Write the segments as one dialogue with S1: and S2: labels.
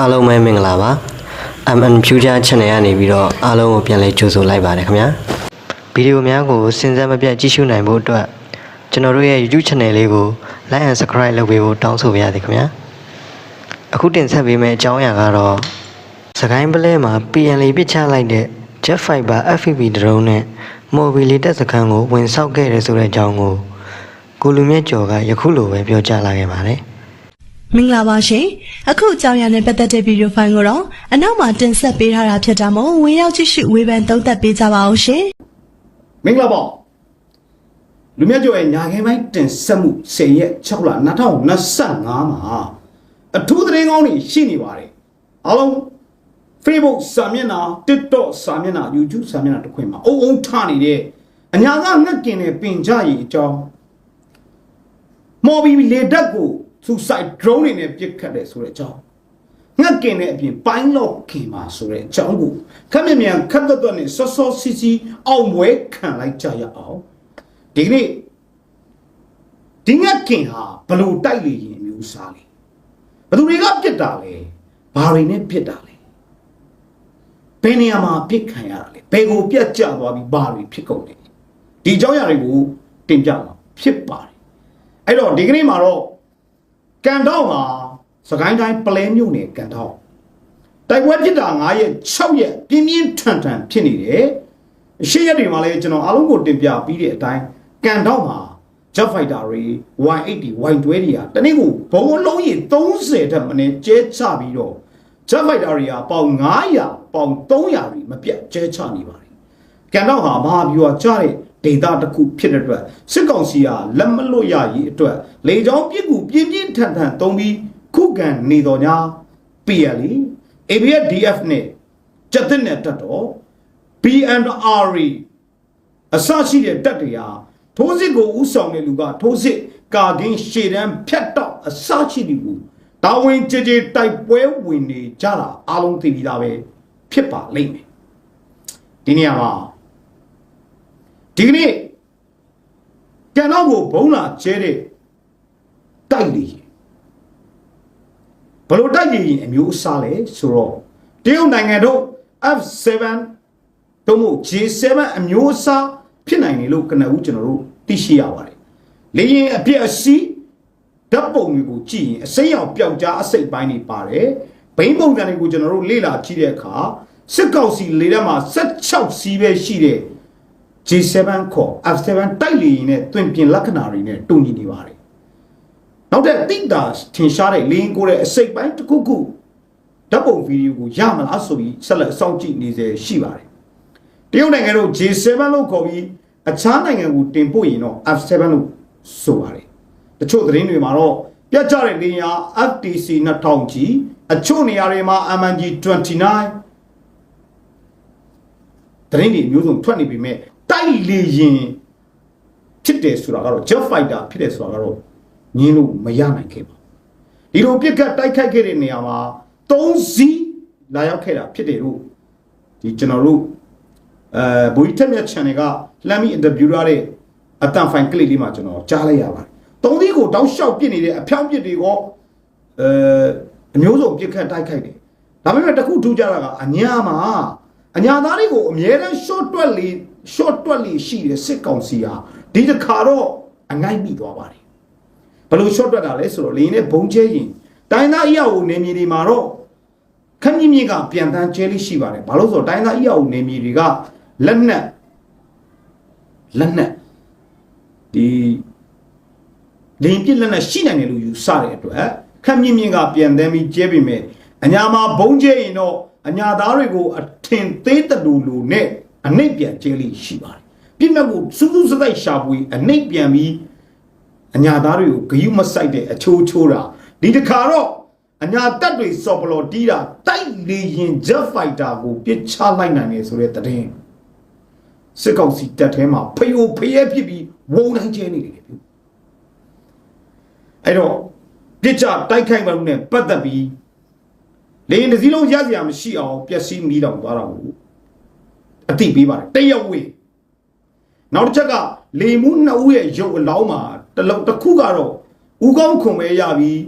S1: အားလုံးပဲမင်္ဂလာပါ MN Future Channel ကနေပြီးတော့အားလုံးကိုပြန်လည်ကြိုဆိုလိုက်ပါတယ်ခင်ဗျာဗီဒီယိုများကိုစဉ်ဆက်မပြတ်ကြည့်ရှုနိုင်ဖို့အတွက်ကျွန်တော်တို့ရဲ့ YouTube Channel လေးကို Like and Subscribe လုပ်ပေးဖို့တောင်းဆိုပါရစေခင်ဗျာအခုတင်ဆက်ပေးမယ့်အကြောင်းအရာကတော့စကိုင်းပလဲမှာ PN လေးပစ်ချလိုက်တဲ့ Jet Fiber FPV drone နဲ့ Mobile တက်စခန်းကိုဝင်ဆောက်ခဲ့တယ်ဆိုတဲ့အကြောင်းကိုကိုလူမြတ်ကျော်ကယခုလိုပဲပြောကြားလာခဲ့ပါတယ်
S2: မင်္ဂလာပါရှင်အခုအကြောင်းအရာနဲ့ပတ်သက်တဲ့ဗီဒီယိုဖိုင်ကိုတော့အနောက်မှာတင်ဆက်ပေးထားတာဖြစ်တာမို့ဝင်ရောက်ကြည့်ရှုဝေဖန်သုံးသပ်ပေးကြပါအောင်ရှင်
S3: မင်္ဂလာပါလူမြတ်ကျော်ရဲ့ညာခဲပိုင်းတင်ဆက်မှု10ရက်6လ2025မှာအထူးသတင်းကောင်းတွေရှိနေပါတယ်အားလုံး Facebook စာမျက်နှာ TikTok စာမျက်နှာ YouTube စာမျက်နှာတစ်ခွင်မှာအုံအုံထနေတဲ့အညာကငှက်ကင်တဲ့ပင်ကြရည်အကြောင်းမော်ဘီလေတက်ကို suicide drone တွေနဲ့ပစ်ခတ်တယ်ဆိုတဲ့အကြောင်းငှက်ကင်တဲ့အပြင်ပိုင်းလော့ကင်ပါဆိုတဲ့အကြောင်းကိုခက်မြမြန်ခက်သက်သက်နဲ့စောစောစီစီအောင်ပွဲခံလိုက်ကြရအောင်ဒီကနေ့ဒီငှက်ကင်ဟာဘလို့တိုက်လေရင်အမျိုးအစားလေဘသူတွေကပြစ်တာလဲဘာတွေနဲ့ပြစ်တာလဲဘယ်နေရာမှာပြစ်ခံရတာလဲဘယ်ကိုပြတ်ကျသွားပြီးဘာတွေဖြစ်ကုန်လဲဒီအကြောင်းအရာတွေကိုတင်ပြမှာဖြစ်ပါတယ်အဲ့တော့ဒီကနေ့မှာတော့ ကန်တော့မှာစကိုင်းတိုင်းပလဲမြို့နယ်ကန်တော့တိုက်ပွဲဖြစ်တာ9ရက်6ရက်ပြင်းပြင်းထန်ထန်ဖြစ်နေတယ်ရှေ့ရက်တွေမှာလည်းကျွန်တော်အားလုံးကိုတင်ပြပြီးတဲ့အတိုင်းကန်တော့မှာ Jet Fighter တွေ Y80 Y20 တွေကတနေ့ကိုဘုံအလုံးကြီး30ထက်မနည်းကျဲချပြီးတော့ Jet Fighter တွေကပေါင်900ပေါင်300တွေမပြတ်ကျဲချနေပါတယ်။ကန်တော့ဟာမဟာဗျူဟာကျတဲ့ ဒေတာတစ်ခုဖြစ်တဲ့အတွက်စစ်ကောင်စီကလက်မလွတ်ရရေးအတွက်လေကြောင်းပြစ်ကူပြင်းပြင်းထန်ထန်သုံးပြီးခုခံနေတော်ညာ PLE ABFDF နဲ့ကြက်တဲ့နဲ့တက်တော့ BNR အစရှိတဲ့တက်တွေဟာထိုးစစ်ကိုဥဆောင်တဲ့လူကထိုးစစ်ကာကင်းရှေ့တန်းဖြတ်တော့အစရှိတဲ့လူတာဝန်ကြည်ကြည်တိုက်ပွဲဝင်နေကြတာအားလုံးသိပြီးသားပဲဖြစ်ပါလိမ့်မယ်ဒီနေရာမှာ ဒီကနေ့ကံတော့ကိုဘုံလာကျဲတဲ့တိုက်လေဘလို့တိုက်လေရင်အမျိုးအစားလဲဆိုတော့တရုတ်နိုင်ငံတို့ F7 တို့မို့ J7 အမျိုးအစားဖြစ်နိုင်တယ်လို့ကနဦးကျွန်တော်တို့သိရှိရပါတယ်။လေရင်အပြည့်အစီးဓာတ်ပုံတွေကိုကြည့်ရင်အစိမ်းရောင်ပျောက်ကြားအစိတ်ပိုင်းတွေပါတယ်။ဘိန်းပုံစံတွေကိုကျွန်တော်တို့လေ့လာကြည့်တဲ့အခါစစ်ကောင်စီလေထဲမှာ16စီးပဲရှိတဲ့ J7 ခေါ် F7 တိုက်လေရင်နဲ့တွင်ပြင်လက္ခဏာတွေနဲ့တူညီနေပါတယ်။နောက်တဲ့တိတ်တာထင်ရှားတဲ့လေရင်ကိုတဲ့အစိတ်ပိုင်းတစ်ခုခုဓာတ်ပုံဗီဒီယိုကိုရမလားဆိုပြီးဆက်လက်စောင့်ကြည့်နေစေရှိပါတယ်။တရုတ်နိုင်ငံတို့ J7 လို့ခေါ်ပြီးအခြားနိုင်ငံကိုတင်ပို့ရင်တော့ F7 လို့ဆိုပါတယ်။တချို့သတင်းတွေမှာတော့ပြတ်ကျတဲ့လေယာဉ် FTC 2000ကြီးအချို့နေရာတွေမှာ MNG 29သတင်းတွေမျိုးစုံထွက်နေပြီမဲ့ တိုက်လေရင်ဖြစ်တယ်ဆိုတာကတော့ Jet Fighter ဖြစ်တယ်ဆိုတာကတော့ညင်းလို့မရနိုင်ခဲ့ပါဘူးဒီလိုပြစ်ကတ်တိုက်ခိုက်ခဲ့တဲ့နေရာမှာ၃စီးလာရောက်ခဲ့တာဖြစ်တယ်လို့ဒီကျွန်တော်တို့အဲဘူရီတက်မြတ် channel ကလှမ်းပြီး interview ရတဲ့အတန်ဖိုင်ကလစ်လေးမှာကျွန်တော်ကြားလိုက်ရပါတယ်သုံးသီးကိုတောက်လျှောက်ပြစ်နေတဲ့အဖြောင်းပြစ်တွေကအဲအမျိုးစုံပြစ်ခတ်တိုက်ခိုက်တယ်ဒါပေမဲ့တခုထူးခြားတာကအညာမှာအညာသားတွေကိုအမြဲတမ်း short တွက်လေ short တွက်လေရှိတဲ့စစ်ကောင်စီဟာဒီတစ်ခါတော့အငိုက်မိသွားပါတယ်ဘယ်လို short တွက်တာလဲဆိုတော့လေနဲ့ဘုံကျဲရင်တိုင်းသားအရာကိုနေမြေတွေမှာတော့ခက်မြင့်မြင့်ကပြန်တန်းကျဲလေးရှိပါတယ်ဘာလို့ဆိုတော့တိုင်းသားအရာကိုနေမြေတွေကလက်နက်လက်နက်ဒီလင်းပြစ်လက်နက်ရှိနိုင်တယ်လို့ယူဆတဲ့အတွက်ခက်မြင့်မြင့်ကပြန်တန်းပြီးကျဲပြီမဲ့အညာမှာဘုံကျဲရင်တော့အညာသားတွေကိုအထင်သေးတလူလူနဲ့ အနှိပ်ပြန်ကျဲလေးရှိပါတယ်ပြစ်မဲ့ကိုစူးစူးစတိုက်ရှာပွေအနှိပ်ပြန်ပြီးအညာသားတွေကိုဂယုမဆိုင်တဲ့အချိုးချိုးတာဒီတစ်ခါတော့အညာတက်တွေစော်ပလော်တီးတာတိုက်လေရင် jet fighter ကိုပစ်ချလိုက်နိုင်တယ်ဆိုတဲ့သတင်းစစ်ကောင်စီတပ်ထဲမှာဖယိုဖယဲဖြစ်ပြီးဝုံတိုင်းကျဲနေတယ်ဗျအဲ့တော့ပြစ်ချတိုက်ခိုက်မှလို့ ਨੇ ပတ်သက်ပြီးလေရင်တစ်စီးလုံးရစရာမရှိအောင်ပျက်စီးမိတောင်သွားတာကို အတိပေးပါတယ်တရက်ဝေးနောက်တစ်ချက်ကလေမှုနှစ်ဦးရဲ့ရုပ်အလောင်းမှာတစ်လုံးတစ်ခုကတော့ဦးကောင်းခွန်ပဲရပြီး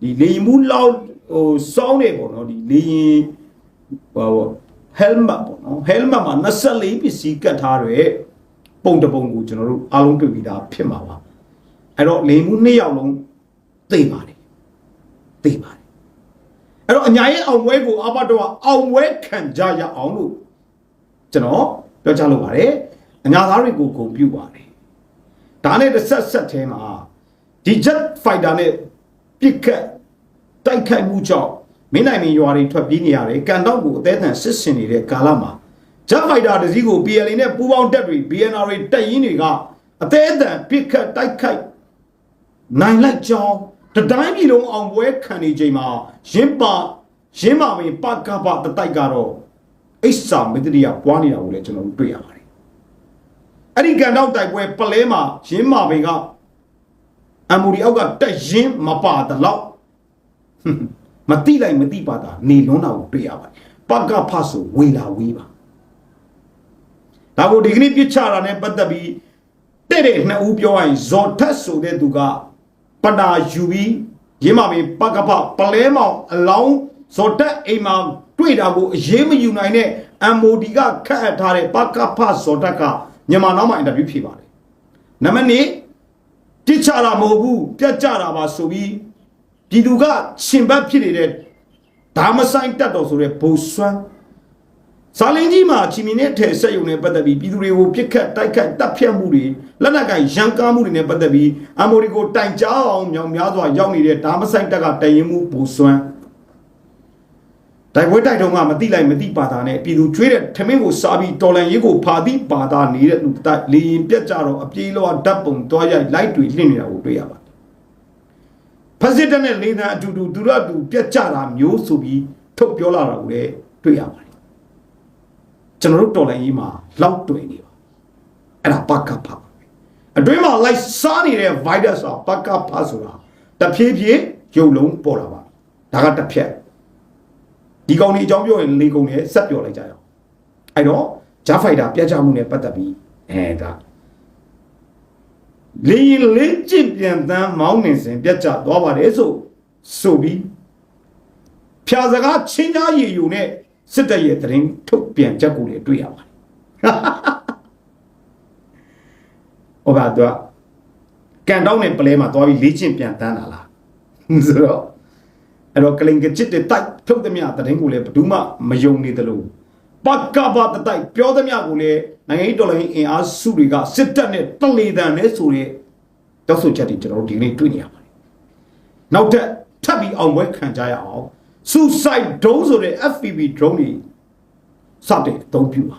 S3: ဒီလေမှုလောက်ဟိုစောင်းနေပေါ့နော်ဒီလေရင်ဟို helmet ပေါ့နော် helmet မှာ24ပစ္စည်းကတ်ထားတဲ့ပုံတစ်ပုံကိုကျွန်တော်တို့အားလုံးတွေ့ပြီးသားဖြစ်မှာပါအဲ့တော့လေမှုနှစ်ယောက်လုံးသိပါတယ်သိပါတယ်အဲ့တော့အညာရဲ့အောင်ပွဲကိုအဘတော်ကအောင်ပွဲခံကြရအောင်လို့ ကျွန်တော်ပြောချလို့ပါတယ်အညာသားတွေကိုဂုဏ်ပြုပါတယ်ဒါနဲ့တစ်ဆက်ဆက်ထဲမှာဒီ jet fighter နဲ့ပြစ်ခတ်တိုက်ခိုက်မှုကြောင့်မင်းနိုင်မင်းရွာတွေထွက်ပြေးနေရတယ်ကန်တော့ကိုအသေးအံစစ်စင်နေတဲ့ကာလမှာ jet fighter တစ်စီးကို PLA နဲ့ပူးပေါင်းတပ်တွေ BNR တွေတပ်ရင်းတွေကအသေးအံပြစ်ခတ်တိုက်ခိုက်နိုင်လိုက်ကြောင်းတတိုင်းပြည်လုံးအောင်ပွဲခံနေချိန်မှာရင်းပါရင်းပါမင်းပကပတတိုက်ကတော့ အိဆာမတ္တရိယပွားနေတာကိုလည်းကျွန်တော်တို့တွေ့ရပါတယ်အဲ့ဒီကန်တော့တိုက်ပွဲပလဲမှာရင်းမာမင်းကအမူဒီအောက်ကတက်ရင်းမပါတလောက်မတိလိုက်မတိပါတာနေလွန်းတာကိုတွေ့ရပါတယ်ပကဖဆိုဝေလာဝေးပါဒါကိုဒီကနေ့ပြစ်ချတာနဲ့ပတ်သက်ပြီးတဲ့တဲ့နှစ်ဦးပြောရရင်ဇော်ထက်ဆိုတဲ့သူကပတာယူပြီးရင်းမမင်းပကဖပလဲမောင်အလောင်း ဇော်တက်အိမ်မှာတွေ့တာကိုအရေးမယူနိုင်တဲ့ MOD ကခတ်အပ်ထားတဲ့ပကဖဇော်တက်ကမြန်မာနောက်မှာအင်တာဗျူးဖြေပါတယ်နံပါတ်1တိချတာမဟုတ်ဘူးပြတ်ကြတာပါဆိုပြီးပြည်သူကရှင်ဘတ်ဖြစ်နေတဲ့ဒါမဆိုင်တက်တော်ဆိုတဲ့ဘိုလ်စွမ်းဇာလင်းကြီးမှာချီမီနဲ့ထဲဆက်ယုံနဲ့ပတ်သက်ပြီးပြည်သူတွေကိုပြစ်ခတ်တိုက်ခတ်တပ်ဖြတ်မှုတွေလက်နက်ကင်ရန်ကားမှုတွေနဲ့ပတ်သက်ပြီးအမိုဒီကိုတိုင်ကြားအောင်မြောင်များစွာရောက်နေတဲ့ဒါမဆိုင်တက်ကတရင်မှုဘိုလ်စွမ်း တိုက်ပွဲတိုက်တုံးကမတိလိုက်မတိပါတာနဲ့ပြည်သူကျွေးတဲ့ထမင်းကိုစားပြီးတော်လန်ရေးကိုဖာတိပါတာနေတဲ့လူတိုက်လေရင်ပြက်ကြတော့အပြေးလောဓာတ်ပုံတွားရိုက်လိုက်တွေလှင့်နေတာကိုတွေ့ရပါတယ်ဖက်စစ်တပ်နဲ့လေသံအတူတူသူတို့အတူပြက်ကြတာမျိုးဆိုပြီးထုတ်ပြောလာတာကိုလည်းတွေ့ရပါတယ်ကျွန်တော်တို့တော်လန်ရေးမှာလောက်တွေ့နေပါအဲ့ဒါပကဖအတွင်းမှာလိုက်စားနေတဲ့ virus อ่ะပကဖဆိုတာတဖြည်းဖြည်းရုပ်လုံးပေါ်လာပါဒါကတစ်ဖြက် ဒီကောင်ကြီးအကြောင်းပြောရင်လေကုန်နဲ့ဆက်ပြောလိုက်ကြရအောင်အဲ့တော့ဂျာဖိုက်တာပြတ်ချမှုနဲ့ပတ်သက်ပြီးအဲဒါလေရင်လေးကျင့်ပြန်တန်းမောင်းနေစဉ်ပြတ်ချသွားပါတယ်ဆိုဆိုပြီးဖြာစကားချင်းသားရည်ယူနဲ့စစ်တပ်ရဲ့တရင်ထုတ်ပြန်ချက်ကိုလည်းတွေ့ရပါတယ်ဟောပါတော့ကန်တောင်းနဲ့ပလဲမှာသွားပြီးလေ့ကျင့်ပြန်တန်းတာလားဆိုတော့ အဲ့တော့ကလင်ကချစ်တဲ့တိုက်ထုတ်သည်မြတရင်ကိုလည်းဘယ်သူမှမယုံနေသလိုပကပတတိုက်ပြောသည်မြကိုလည်းနိုင်ငံရေးတော်လှန်ရေးအင်အားစုတွေကစစ်တပ်နဲ့တလေတန်နဲ့ဆိုတဲ့တောက်ဆိုချက်တွေကျွန်တော်တို့ဒီနေ့တွေ့နေရပါတယ်နောက်ထပ်ထပ်ပြီးအောင်ပွဲခံကြရအောင် suicide drone ဆိုတဲ့ FPV drone တွေစတဲ့အသုံးပြုပါ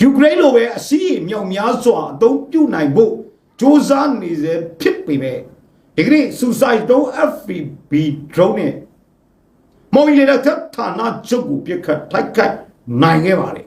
S3: ယူကရိန်းလိုပဲအစည်းအမြောက်များစွာအသုံးပြုနိုင်ဖို့စ조사နေစေဖြစ်ပေမဲ့ ဒီကနေ့ suicide drone FPV drone နဲ့မော်ဘီလေတာဌာနချုပ်ကိုပြစ်ခတ်ထိုက်ခိုက်နိုင်ခဲ့ပါလေ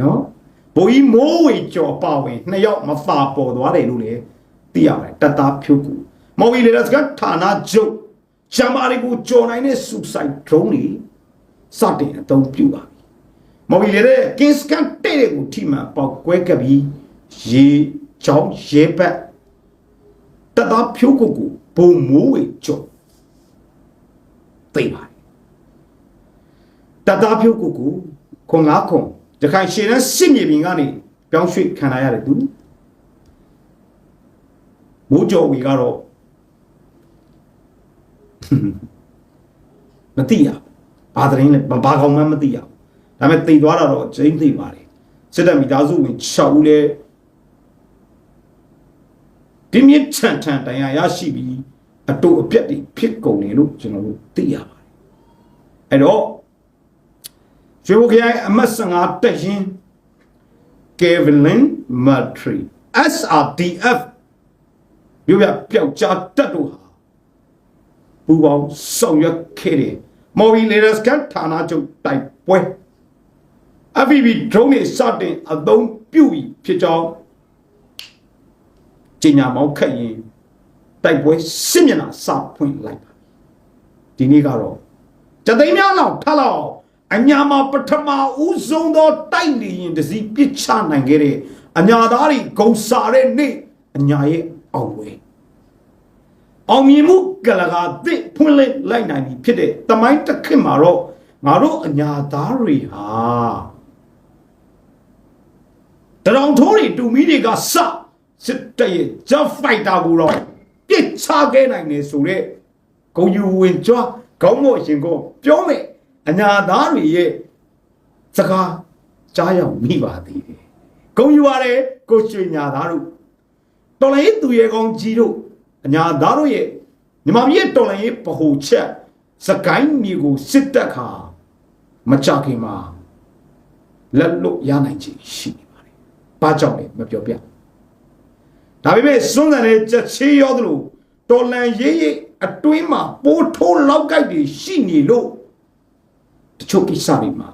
S3: နော်ဘိုးကြီးမိုးဝေကျော်ပါဝင်နှစ်ယောက်မပါပေါ်သွားတယ်လို့လည်းသိရပါတယ်တသားဖြုတ်ကူမော်ဘီလေတာဌာနချုပ်ချမ်းပါတွေကိုကြော်နိုင်တဲ့ suicide drone တွေစတင်အသုံးပြုပါပြီမော်ဘီလေတဲ့ king scan တဲ့တွေကိုထိမှန်ပေါက်ကွဲကပ်ပြီးရေချောင်းရဲဘက် တသားဖြိုးကိုကိုဘုံမိုးဝေကြော်သိပါတယ်တသားဖြိုးကိုကိုခွန်ငါခွန်တခိုင်ရှင်နဲ့စစ်မြေပြင်ကနေပြောင်းရွှေ့ခံရတဲ့သူမိုးကြော်ဝေကတော့မသိရဘာသတင်းလဲဘာကောင်မှမသိရဒါပေမဲ့တိတ်သွားတာတော့ကျင်းသိပါတယ်စစ်တပ်မိသားစုဝင်6ဦးလဲ ဒီမြင့်ထန်ထန်တရားရရှိပြီးအတူအပြက်တွေဖြစ်ကုန်တယ်လို့ကျွန်တော်တို့သိရပါတယ်အဲ့တော့ရွှေဘုခရိုင်အမတ်15တက်ရင် Kevin Matry SRDF မြို့ပြပျောက်ကြားတက်တို့ဟာပူပေါင်းဆောင်ရွက်ခဲ့တယ်မော်ဘီလေဒစကန်ဌာနချုပ်တိုက်ပွဲ FPV drone တွေစတင်အသုံးပြုပြီးဖြစ်ကြောင်း ကျညာမောင်းခက်ရင်တိုက်ပွဲစစ်မျက်နှာစဖွင့်လိုက်ပါဒီနေ့ကတော့ကြသိမ်းများလောက်ထလောက်အညာမှာပထမဦးဆုံးသောတိုက်လေရင်တစည်းပစ်ချနိုင်ခဲ့တဲ့အညာသားတွေဂုံစာတဲ့နေ့အညာရဲ့အောင်ပွဲအောင်မြင်မှုကလကာသစ်ဖွင့်လှစ်လိုက်နိုင်ပြီဖြစ်တဲ့တမိုင်းတစ်ခေတ်မှာတော့ငါတို့အညာသားတွေဟာတရောင်ထိုးတွေတူမီတွေကစ စစ်တပ်ရဲ့ Jet Fighter ကိုတော့ပြစ်ချခဲ့နိုင်နေဆိုတဲ့ဂုံယူဝင်ကြွားခေါင်းမော့ရှင်ကိုပြောမယ်အညာသားတွေရဲ့စကားကြားရောက်မိပါသေးတယ်ဂုံယူရတယ်ကိုရွှေညာသားတို့တော်လည်းသူရဲ့ကောင်းကြီးတို့အညာသားတို့ရဲ့ညီမမြေတော်လည်းဗဟိုချက်စကိုင်းမြေကိုစစ်တပ်ခါမကြခင်မှာလက်လွတ်ရနိုင်ခြင်းရှိနေပါတယ်။ဘာကြောင့်လဲမပြောပြ။ ဒါပေမဲ့စွန့်တယ်တဲ့ချက်ချေးရောသလိုတော်လန်ရေးရေးအတွင်းမှာပိုးထိုးလောက်ကိုက်တွေရှိနေလို့တချို့ကိစ္စတွေမှာ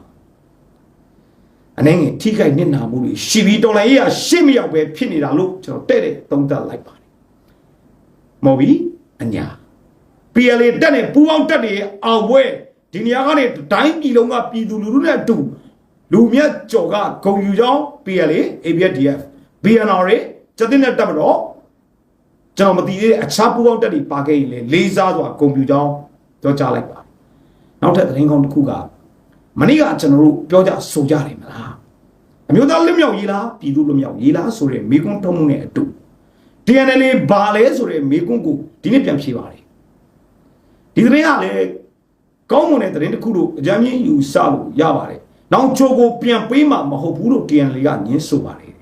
S3: အနေငယ်ထိခိုက်နစ်နာမှုတွေရှိပြီးတော်လန်ရေးကရှေ့မရောက်ပဲဖြစ်နေတာလို့ကျွန်တော်တဲ့တဲ့သုံးသပ်လိုက်ပါတယ်။မော်ဘီအညာ PLA တက်နေပူအောင်တက်နေအောင်ပွဲဒီနေရာကနေတိုင်းပြည်လုံးကပြည်သူလူထုနဲ့အတူလူမြတ်ကြော်ကဂုံယူကြောင်း PLA ABDF BNR စတဲ့နဲ့တက်မတော့ကျွန်တော်မသိသေးတဲ့အခြားပူအောင်တက်တွေပါခဲ့ရင်လေလေးစားစွာဂုံယူကြောင်းပြောကြားလိုက်ပါနောက်ထပ်သတင်းကောင်းတစ်ခုကမနေ့ကကျွန်တော်တို့ပြောကြဆိုကြတယ်မလားအမျိုးသားလွတ်မြောက်ရေးလားပြည်သူလွတ်မြောက်ရေးလားဆိုတဲ့မိကွန်းထုံးမှုနဲ့အတူ TNL ဘာလဲဆိုတဲ့မိကွန်းကိုဒီနေ့ပြန်ဖြေပါတယ်ဒီသတင်းကလည်းကောင်းမွန်တဲ့သတင်းတစ်ခုလို့အကြမ်းမြင့်ယူဆလို့ရပါတယ်။နောက်ချိုကိုပြန်ပေးမှာမဟုတ်ဘူးလို့ TNL ကညင်းဆိုပါတယ်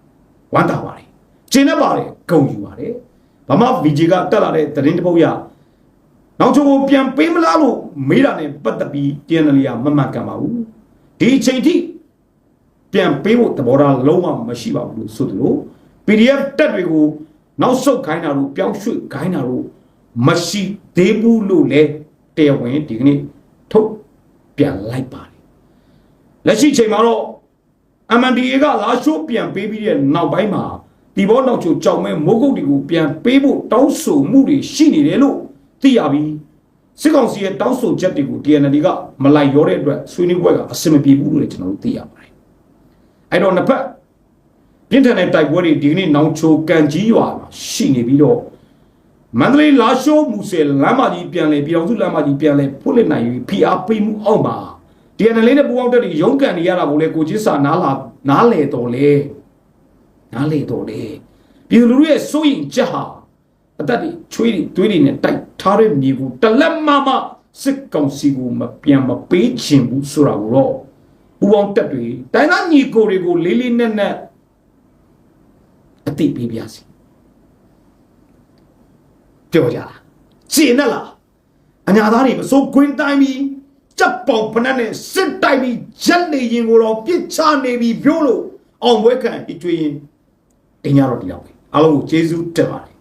S3: ။ဝမ်းသာပါတယ်။ ကျင်းနေပါတယ်ဂုံယူပါတယ်။ဗမာ VJ ကတက်လာတဲ့သတင်းတစ်ပုဒ်ရနောက်ချိုကိုပြန်ပေးမလားလို့မေးတာနဲ့ပတ်သက်ပြီး TNL ကမမှန်ကန်ပါဘူး။ဒီအချိန်ထိပြန်ပေးဖို့သဘောထားလုံးဝမရှိပါဘူးလို့ဆိုသလို PDF တက်တွေကိုနောက်ဆုတ်ခိုင်းတာတို့ပြောင်းရွှေ့ခိုင်းတာတို့မရှိသေးဘူးလို့လည်းတရားဝင်ဒီကနေ့ထုတ်ပြန်လိုက်ပါတယ်လက်ရှိချိန်မှာတော့ MNDA ကလာရှိုးပြန်ပေးပြီးတဲ့နောက်ပိုင်းမှာ ဒီဘောနောက်ချိုကြောင်မဲမိုးကုတ်တွေကိုပြန်ပေးဖို့တောင်းဆိုမှုတွေရှိနေတယ်လို့သိရပြီးစစ်ကောင်စီရဲ့တောင်းဆိုချက်တွေကို TNL ကမလိုက်ရောတဲ့အတွက်ဆွေးနွေးပွဲကအဆင်မပြေဘူးလို့လည်းကျွန်တော်တို့သိရပါတယ်အဲ့တော့နှစ်ဖက်ပြင်းထန်တဲ့တိုက်ပွဲတွေဒီကနေ့နောင်ချိုကန်ကြီးရွာမှာရှိနေပြီးတော့မန္တလေးလာရှိုးမူဆယ်လမ်းမကြီးပြန်လဲပြည်အောင်စုလမ်းမကြီးပြန်လဲဖွင့်လှစ်နိုင်ပြီးဖိအားပေးမှုအောက်မှာ TNL နဲ့ပူပေါင်းတက်တွေရုန်းကန်နေရတာကိုလေကိုချင်းစာနားလာနားလေတော်လေ နားလေတော်လေပြည်သူလူထုရဲ့စိုးရင်ချက်ဟာအသက်တွေချွေးတွေသွေးတွေနဲ့တိုက်ထားတဲ့မြေကိုတလက်မမစစ်ကောင်စီကိုမပြန်မပေးချင်ဘူးဆိုတာကိုတော့ပူပေါင်းတက်တွေတိုင်းသားညီကိုတွေကိုလေးလေးနက်နက်အသိပေးပြစီပြောကြလားရှင်းနဲ့လားအညာသားတွေမစိုးခွင်းတိုင်းပြီးကြက်ပေါင်ဖနက်နဲ့စစ်တိုက်ပြီးရက်နေရင်ကိုတော့ပြစ်ချနေပြီးပြောလို့အောင်ပွဲခံအကျွေးရင် တင်ကြတော့ဒီလောက်ပဲအားလုံးကိုကျေးဇူးတင်ပါတယ်